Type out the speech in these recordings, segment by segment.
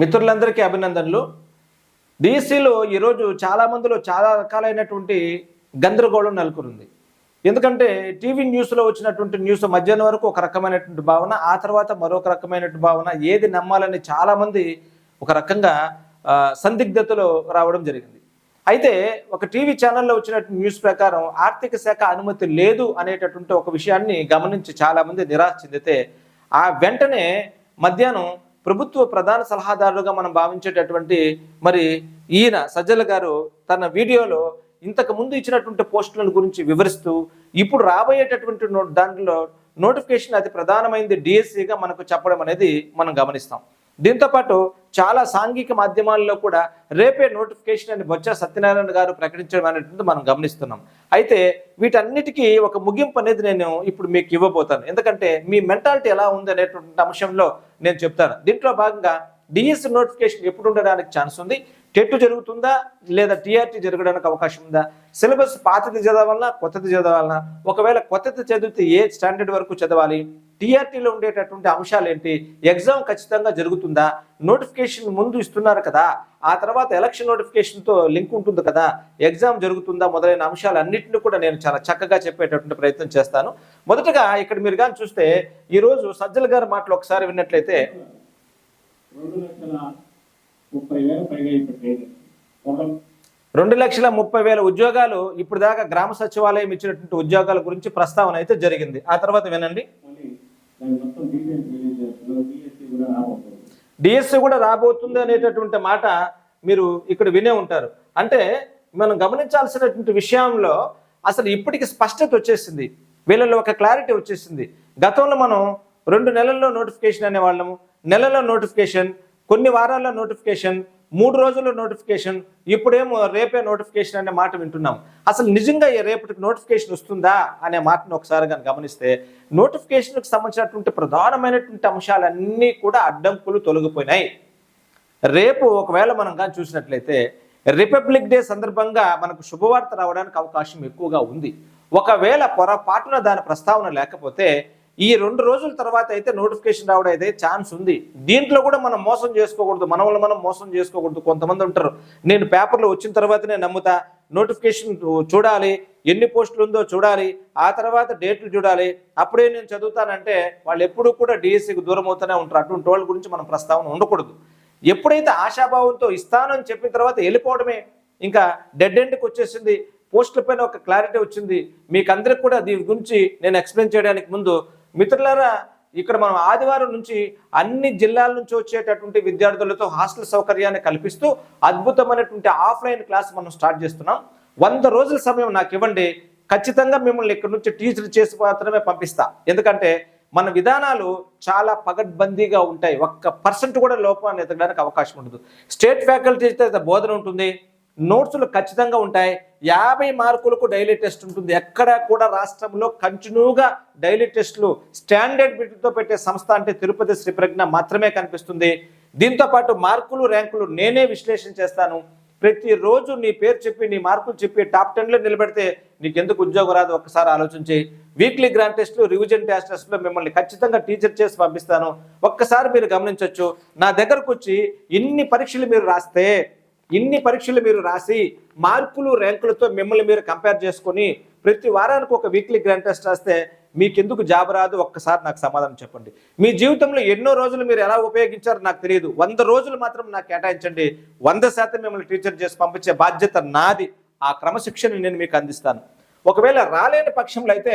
మిత్రులందరికీ అభినందనలు. డిఎస్సిలో ఈరోజు చాలా మందిలో చాలా రకాలైనటువంటి గందరగోళం నెలకొంది. ఎందుకంటే టీవీ న్యూస్లో వచ్చినటువంటి న్యూస్ మధ్యాహ్నం వరకు ఒక రకమైనటువంటి భావన ఆ తర్వాత మరొక రకమైనటువంటి భావన ఏది నమ్మాలని చాలామంది ఒక రకంగా సందిగ్ధతలో రావడం జరిగింది. అయితే ఒక టీవీ ఛానల్లో వచ్చిన న్యూస్ ప్రకారం ఆర్థిక శాఖ అనుమతి లేదు అనేటటువంటి ఒక విషయాన్ని గమనించి చాలామంది నిరాశ చెందితే ఆ వెంటనే మధ్యాహ్నం ప్రభుత్వ ప్రధాన సలహాదారులుగా మనం భావించేటటువంటి మరి ఈయన సజ్జల గారు తన వీడియోలో ఇంతకు ముందు ఇచ్చినటువంటి పోస్టులను గురించి వివరిస్తూ ఇప్పుడు రాబోయేటటువంటి దాంట్లో నోటిఫికేషన్ అతి ప్రధానమైనది డిఎస్సిగా మనకు చెప్పడం అనేది మనం గమనిస్తాం. దీంతో పాటు చాలా సాంఘిక మాధ్యమాల్లో కూడా రేపే నోటిఫికేషన్ అని బొత్స సత్యనారాయణ గారు ప్రకటించడం అనేటువంటి మనం గమనిస్తున్నాం. అయితే వీటన్నిటికీ ఒక ముగింపు అనేది నేను ఇప్పుడు మీకు ఇవ్వబోతాను. ఎందుకంటే మీ మెంటాలిటీ ఎలా ఉంది అనేటువంటి అంశంలో నేను చెప్తాను. దీంట్లో భాగంగా డిఎస్సి నోటిఫికేషన్ ఎప్పుడు ఉండడానికి ఛాన్స్ ఉంది? టెట్ జరుగుతుందా? లేదా టీఆర్టీ జరగడానికి అవకాశం ఉందా? సిలబస్ పాతది చదవాలన్నా కొత్తది చదవాలన్నా? ఒకవేళ కొత్తది చదివితే ఏ స్టాండర్డ్ వరకు చదవాలి? టీఆర్టీలో ఉండేటటువంటి అంశాలు ఏంటి ఎగ్జామ్ ఖచ్చితంగా జరుగుతుందా? నోటిఫికేషన్ ముందు ఇస్తున్నారు కదా ఆ తర్వాత ఎలక్షన్ నోటిఫికేషన్తో లింక్ ఉంటుంది కదా ఎగ్జామ్ జరుగుతుందా మొదలైన అంశాలు అన్నింటినీ కూడా నేను చాలా చక్కగా చెప్పేటటువంటి ప్రయత్నం చేస్తాను. మొదటగా ఇక్కడ మీరు కానీ చూస్తే ఈరోజు సజ్జల గారి మాటలు ఒకసారి విన్నట్లయితే రెండు లక్షల ముప్పై వేల రెండు లక్షల ముప్పై వేల ఉద్యోగాలు ఇప్పుడు దాకా గ్రామ సచివాలయం ఇచ్చినటువంటి ఉద్యోగాల గురించి ప్రస్తావన అయితే జరిగింది. ఆ తర్వాత వినండి. డిఎస్సి కూడా రాబోతుంది. అనేటటువంటి మాట మీరు ఇక్కడ వినే ఉంటారు. అంటే మనం గమనించాల్సినటువంటి విషయంలో అసలు ఇప్పటికి స్పష్టత వచ్చేసింది. వీళ్ళలో ఒక క్లారిటీ వచ్చేసింది. గతంలో మనం రెండు నెలల్లో నోటిఫికేషన్ అనేవాళ్ళము. నెలలో నోటిఫికేషన్ కొన్ని వారాల్లో నోటిఫికేషన్ మూడు రోజుల్లో నోటిఫికేషన్ ఇప్పుడేమో రేపే నోటిఫికేషన్ అనే మాట వింటున్నాం. అసలు నిజంగా ఈ రేపటికి నోటిఫికేషన్ వస్తుందా అనే మాటను ఒకసారి కానీ గమనిస్తే నోటిఫికేషన్కి సంబంధించినటువంటి ప్రధానమైనటువంటి అంశాలన్నీ కూడా అడ్డంకులు తొలగిపోయినాయి. రేపు ఒకవేళ మనం కానీ చూసినట్లయితే రిపబ్లిక్ డే సందర్భంగా మనకు శుభవార్త రావడానికి అవకాశం ఎక్కువగా ఉంది. ఒకవేళ పొరపాటున దాని ప్రస్తావన లేకపోతే ఈ రెండు రోజుల తర్వాత అయితే నోటిఫికేషన్ రావడం అయితే ఛాన్స్ ఉంది. దీంట్లో కూడా మనం మోసం చేసుకోకూడదు. మన వల్ల మనం మోసం చేసుకోకూడదు. కొంతమంది ఉంటారు నేను పేపర్లో వచ్చిన తర్వాతనే నమ్ముతా. నోటిఫికేషన్ చూడాలి. ఎన్ని పోస్టులు ఉందో చూడాలి. ఆ తర్వాత డేట్లు చూడాలి. అప్పుడే నేను చదువుతానంటే వాళ్ళు ఎప్పుడూ కూడా డిఎస్సికి దూరం అవుతూనే ఉంటారు. అటువంటి వాళ్ళ గురించి మనం ప్రస్తావన ఉండకూడదు. ఎప్పుడైతే ఆశాభావంతో ఇస్తానని చెప్పిన తర్వాత వెళ్ళిపోవడమే. ఇంకా డెడ్ ఎండ్కి వచ్చేసింది. పోస్టుల పైన ఒక క్లారిటీ వచ్చింది. మీకు అందరికి కూడా దీని గురించి నేను ఎక్స్ప్లెయిన్ చేయడానికి ముందు మిత్రులారా ఇక్కడ మనం ఆదివారం నుంచి అన్ని జిల్లాల నుంచి వచ్చేటటువంటి విద్యార్థులతో హాస్టల్ సౌకర్యాన్ని కల్పిస్తూ అద్భుతమైనటువంటి ఆఫ్లైన్ క్లాస్ మనం స్టార్ట్ చేస్తున్నాం. వంద రోజుల సమయం నాకు ఇవ్వండి. ఖచ్చితంగా మిమ్మల్ని ఇక్కడ నుంచి టీచర్ చేసి మాత్రమే పంపిస్తా. ఎందుకంటే మన విధానాలు చాలా పగడ్బందీగా ఉంటాయి. ఒక్క పర్సెంట్ కూడా లోపాన్ని ఎదగడానికి అవకాశం ఉండదు. స్టేట్ ఫ్యాకల్టీ అయితే బోధన ఉంటుంది. నోట్స్లు ఖచ్చితంగా ఉంటాయి. యాభై మార్కులకు డైలీ టెస్ట్ ఉంటుంది. ఎక్కడ కూడా రాష్ట్రంలో కంటిన్యూగా డైలీ టెస్టులు స్టాండర్డ్ బిడ్డతో పెట్టే సంస్థ అంటే తిరుపతి శ్రీ ప్రజ్ఞ మాత్రమే కనిపిస్తుంది. దీంతో పాటు మార్కులు ర్యాంకులు నేనే విశ్లేషణ చేస్తాను. ప్రతిరోజు నీ పేరు చెప్పి నీ మార్కులు చెప్పి టాప్ టెన్లో నిలబెడితే నీకెందుకు ఉద్యోగం రాదు? ఒక్కసారి ఆలోచించి. వీక్లీ గ్రాండ్ టెస్ట్లు రివిజన్ టెస్ట్ టెస్ట్లో మిమ్మల్ని ఖచ్చితంగా టీచర్ చేసి పంపిస్తాను. ఒక్కసారి మీరు గమనించవచ్చు నా దగ్గరకు వచ్చి ఇన్ని పరీక్షలు మీరు రాస్తే ఇన్ని పరీక్షలు మీరు రాసి మార్కులు ర్యాంకులతో మిమ్మల్ని మీరు కంపేర్ చేసుకొని ప్రతి వారానికి ఒక వీక్లీ గ్రాండ్ టెస్ట్ రాస్తే మీకెందుకు జాబ్ రాదు? ఒక్కసారి నాకు సమాధానం చెప్పండి. మీ జీవితంలో ఎన్నో రోజులు మీరు ఎలా ఉపయోగించారో నాకు తెలియదు. వంద రోజులు మాత్రం నాకు కేటాయించండి. వంద శాతం మిమ్మల్ని టీచర్ చేసి పంపించే బాధ్యత నాది. ఆ క్రమశిక్షణ నేను మీకు అందిస్తాను. ఒకవేళ రాలేని పక్షంలో అయితే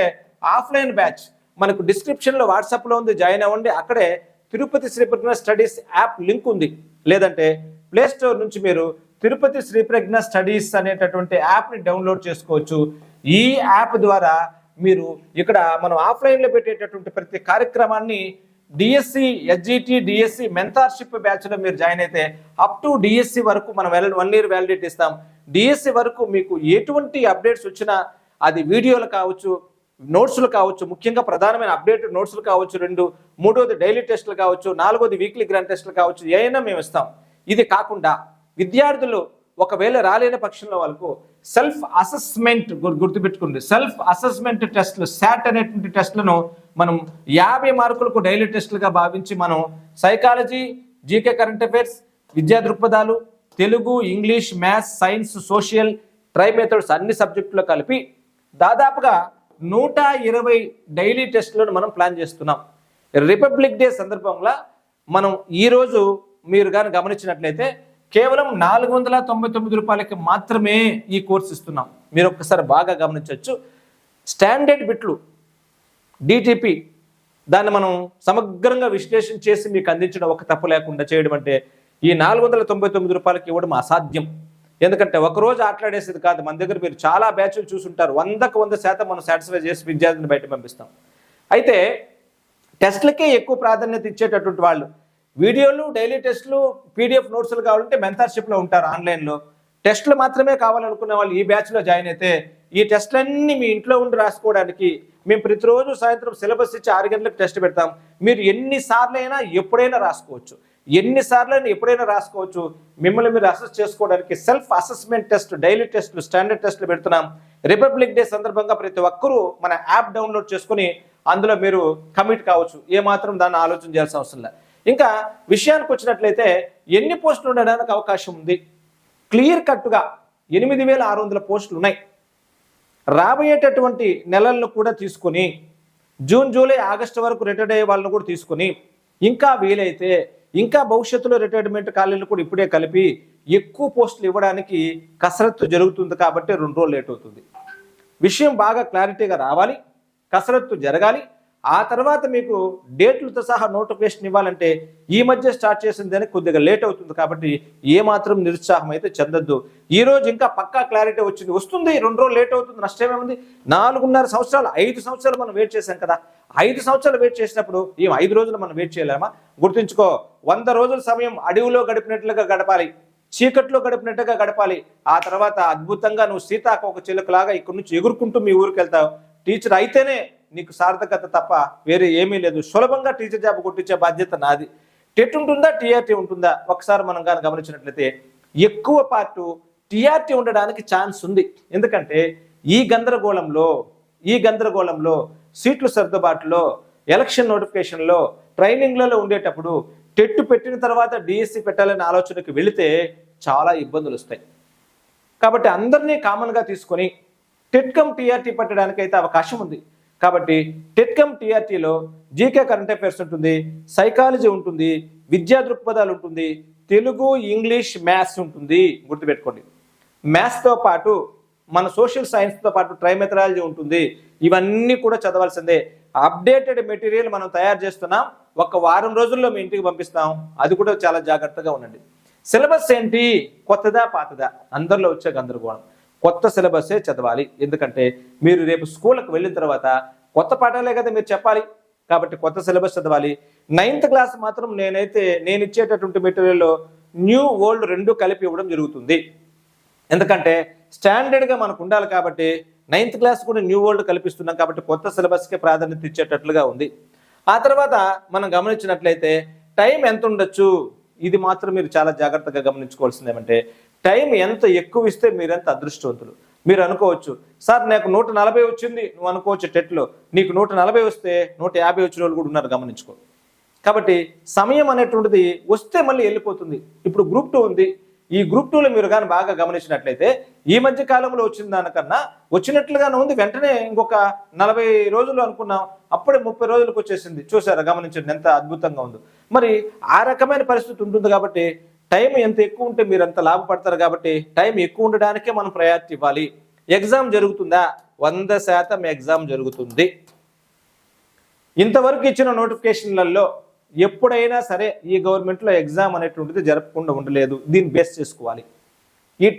ఆఫ్లైన్ బ్యాచ్ మనకు డిస్క్రిప్షన్లో వాట్సాప్లో ఉంది. జాయిన్ అవ్వండి. అక్కడే Tirupati Sri Studies app link ఉంది. లేదంటే ప్లే స్టోర్ నుంచి మీరు తిరుపతి శ్రీ ప్రజ్ఞ స్టడీస్ అనేటటువంటి యాప్ని డౌన్లోడ్ చేసుకోవచ్చు. ఈ యాప్ ద్వారా మీరు ఇక్కడ మనం ఆఫ్లైన్లో పెట్టేటటువంటి ప్రతి కార్యక్రమాన్ని డిఎస్సి ఎస్జిటి డిఎస్సి మెంతార్షిప్ బ్యాచ్లో మీరు జాయిన్ అయితే అప్ టు డిఎస్సి వరకు మనం వన్ ఇయర్ వ్యాలిడిటీ ఇస్తాం. డిఎస్సి వరకు మీకు ఎటువంటి అప్డేట్స్ వచ్చినా అది వీడియోలు కావచ్చు నోట్స్లు కావచ్చు ముఖ్యంగా ప్రధానమైన అప్డేట్ నోట్స్లు కావచ్చు రెండు మూడోది డైలీ టెస్టులు కావచ్చు నాలుగోది వీక్లీ గ్రాండ్ టెస్టులు కావచ్చు ఏమైనా మేము ఇస్తాం. ఇది కాకుండా విద్యార్థులు ఒకవేళ రాలేని పక్షంలో వాళ్ళకు సెల్ఫ్ అసెస్మెంట్ గుర్తుపెట్టుకుంది సెల్ఫ్ అసెస్మెంట్ టెస్ట్లు శాట్ అనేటువంటి టెస్ట్లను మనం యాభై మార్కులకు డైలీ టెస్టులుగా భావించి మనం సైకాలజీ జీకే కరెంట్ అఫైర్స్ విద్యా దృక్పథాలు Telugu English maths science social try methods అన్ని సబ్జెక్టులో కలిపి దాదాపుగా నూట ఇరవై డైలీ టెస్టులను మనం ప్లాన్ చేస్తున్నాం. రిపబ్లిక్ డే సందర్భంగా మనం ఈరోజు మీరు కానీ గమనించినట్లయితే కేవలం నాలుగు వందల తొంభై తొమ్మిది రూపాయలకి మాత్రమే ఈ కోర్స్ ఇస్తున్నాం. మీరు ఒక్కసారి బాగా గమనించవచ్చు. స్టాండర్డ్ బిట్లు డిటిపి దాన్ని మనం సమగ్రంగా విశ్లేషణ చేసి మీకు అందించడం ఒక తప్పు లేకుండా చేయడం అంటే ఈ నాలుగు వందల తొంభై తొమ్మిది రూపాయలకి ఇవ్వడం అసాధ్యం. ఎందుకంటే ఒకరోజు ఆటలాడేసేది కాదు. మన దగ్గర మీరు చాలా బ్యాచ్లు చూసుంటారు. వందకు వంద శాతం మనం సాటిస్ఫై చేసి విద్యార్థిని బయట పంపిస్తాం. అయితే టెస్ట్లకే ఎక్కువ ప్రాధాన్యత ఇచ్చేటటువంటి వాళ్ళు వీడియోలు డైలీ టెస్ట్లు పీడిఎఫ్ నోట్స్లు కావాలంటే మెంటర్షిప్లో ఉంటారు ఆన్లైన్లో. టెస్ట్లు మాత్రమే కావాలనుకునే వాళ్ళు ఈ బ్యాచ్లో జాయిన్ అయితే ఈ టెస్ట్లన్నీ మీ ఇంట్లో ఉండి రాసుకోవడానికి మేము ప్రతిరోజు సాయంత్రం సిలబస్ ఇచ్చి ఆరు గంటలకు టెస్ట్ పెడతాం. మీరు ఎన్నిసార్లు అయినా ఎప్పుడైనా రాసుకోవచ్చు. ఎన్నిసార్లైనా ఎప్పుడైనా రాసుకోవచ్చు. మిమ్మల్ని మీరు అసెస్ చేసుకోవడానికి సెల్ఫ్ అసెస్మెంట్ టెస్ట్ డైలీ టెస్ట్లు స్టాండర్డ్ టెస్ట్లు పెడుతున్నాం. రిపబ్లిక్ డే సందర్భంగా ప్రతి ఒక్కరూ మన యాప్ డౌన్లోడ్ చేసుకుని అందులో మీరు కమిట్ కావచ్చు. ఏమాత్రం దాన్ని ఆలోచన చేయాల్సిన అవసరం లేదు. ఇంకా విషయానికి వచ్చినట్లయితే ఎన్ని పోస్టులు ఉండడానికి అవకాశం ఉంది? క్లియర్ కట్గా ఎనిమిది వేల ఆరు వందల పోస్టులు ఉన్నాయి. రాబోయేటటువంటి నెలలను కూడా తీసుకొని జూన్ జూలై ఆగస్టు వరకు రిటైర్డ్ అయ్యే వాళ్ళని కూడా తీసుకొని ఇంకా వీలైతే ఇంకా భవిష్యత్తులో రిటైర్మెంట్ ఖాళీలు కూడా ఇప్పుడే కలిపి ఎక్కువ పోస్టులు ఇవ్వడానికి కసరత్తు జరుగుతుంది కాబట్టి రెండు రోజులు లేట్ అవుతుంది. విషయం బాగా క్లారిటీగా రావాలి కసరత్తు జరగాలి ఆ తర్వాత మీకు డేట్లతో సహా నోటిఫికేషన్ ఇవ్వాలంటే ఈ మధ్య స్టార్ట్ చేసిందని కొద్దిగా లేట్ అవుతుంది కాబట్టి ఏ మాత్రం నిరుత్సాహం అయితే చెందద్దు. ఈ రోజు ఇంకా పక్కా క్లారిటీ వచ్చింది. వస్తుంది రెండు రోజులు లేట్ అవుతుంది నష్టమేముంది నాలుగున్నర సంవత్సరాలు ఐదు సంవత్సరాలు మనం వెయిట్ చేశాం కదా. ఐదు సంవత్సరాలు వెయిట్ చేసినప్పుడు ఈ ఐదు రోజులు మనం వెయిట్ చేయలేమా? గుర్తుంచుకో వంద రోజుల సమయం అడవిలో గడిపినట్లుగా గడపాలి. చీకట్లో గడిపినట్టుగా గడపాలి. ఆ తర్వాత అద్భుతంగా నువ్వు సీతాకు ఒక చిలుకలాగా ఇక్కడి నుంచి ఎగురుకుంటూ మీ ఊరికి వెళ్తావు. టీచర్ అయితేనే నీకు సార్థకత తప్ప వేరే ఏమీ లేదు. సులభంగా టీచర్ జాబ్ కొట్టించే బాధ్యత నాది. టెట్ ఉంటుందా? టీఆర్టీ ఉంటుందా? ఒకసారి మనం కానీ గమనించినట్లయితే ఎక్కువ పార్టు టీఆర్టీ ఉండడానికి ఛాన్స్ ఉంది. ఎందుకంటే ఈ గందరగోళంలో ఈ గందరగోళంలో సీట్లు సర్దుబాటులో ఎలక్షన్ నోటిఫికేషన్లో ట్రైనింగ్లలో ఉండేటప్పుడు టెట్ పెట్టిన తర్వాత డిఎస్సి పెట్టాలనే ఆలోచనకి వెళితే చాలా ఇబ్బందులు వస్తాయి. కాబట్టి అందరినీ కామన్గా తీసుకొని టెట్కమ్ టీఆర్టీ పెట్టడానికి అయితే అవకాశం ఉంది. కాబట్టి టెట్కమ్ టీఆర్టీలో జీకే కరెంట్ అఫైర్స్ ఉంటుంది సైకాలజీ ఉంటుంది విద్యా దృక్పథాలు ఉంటుంది తెలుగు ఇంగ్లీష్ మ్యాథ్స్ ఉంటుంది. గుర్తుపెట్టుకోండి. మ్యాథ్స్తో పాటు మన సోషల్ సైన్స్తో పాటు ట్రైమెథరాలజీ ఉంటుంది. ఇవన్నీ కూడా చదవాల్సిందే. అప్డేటెడ్ మెటీరియల్ మనం తయారు చేస్తున్నాం. ఒక వారం రోజుల్లో మీ ఇంటికి పంపిస్తాం. అది కూడా చాలా జాగ్రత్తగా ఉండండి. సిలబస్ ఏంటి? కొత్తదా పాతదా? అందరిలో వచ్చే గందరగోళం. కొత్త సిలబస్సే చదవాలి. ఎందుకంటే మీరు రేపు స్కూల్కి వెళ్ళిన తర్వాత కొత్త పాఠాలే కదా మీరు చెప్పాలి. కాబట్టి కొత్త సిలబస్ చదవాలి. నైన్త్ క్లాస్ మాత్రం నేనైతే నేను ఇచ్చేటటువంటి మెటీరియల్లో న్యూ ఓల్డ్ రెండు కలిపి ఇవ్వడం జరుగుతుంది. ఎందుకంటే స్టాండర్డ్గా మనకు ఉండాలి కాబట్టి నైన్త్ క్లాస్ కూడా న్యూ ఓల్డ్ కల్పిస్తున్నాం కాబట్టి కొత్త సిలబస్కే ప్రాధాన్యత ఇచ్చేటట్లుగా ఉంది. ఆ తర్వాత మనం గమనించినట్లయితే టైం ఎంత ఉండొచ్చు? ఇది మాత్రం మీరు చాలా జాగ్రత్తగా గమనించుకోవాల్సింది ఏమంటే టైం ఎంత ఎక్కువ ఇస్తే మీరెంత అదృష్టవంతులు? మీరు అనుకోవచ్చు సార్ నాకు నూట నలభై వచ్చింది నువ్వు అనుకోవచ్చు టెట్లో. నీకు నూట నలభై వస్తే నూట యాభై వచ్చిన వాళ్ళు కూడా ఉన్నారు గమనించుకో. కాబట్టి సమయం అనేటువంటిది వస్తే మళ్ళీ వెళ్ళిపోతుంది. ఇప్పుడు గ్రూప్ టూ ఉంది. ఈ గ్రూప్ టూలో మీరు కానీ బాగా గమనించినట్లయితే ఈ మధ్య కాలంలో వచ్చిన దానికన్నా వచ్చినట్లుగానే ఉంది. వెంటనే ఇంకొక నలభై రోజులు అనుకున్నాం. అప్పుడే ముప్పై రోజులకు వచ్చేసింది. చూసారా గమనించండి ఎంత అద్భుతంగా ఉందో. మరి ఆ రకమైన పరిస్థితి ఉంటుంది కాబట్టి టైం ఎంత ఎక్కువ ఉంటే మీరు అంత లాభపడతారు కాబట్టి టైం ఎక్కువ ఉండడానికే మనం ప్రయారిటీ ఇవ్వాలి. ఎగ్జామ్ జరుగుతుందా? వంద శాతం ఎగ్జామ్ జరుగుతుంది. ఇంతవరకు ఇచ్చిన నోటిఫికేషన్లలో ఎప్పుడైనా సరే ఈ గవర్నమెంట్లో ఎగ్జామ్ అనేటువంటిది జరపకుండా ఉండలేదు. దీన్ని బేస్ చేసుకోవాలి. ఈ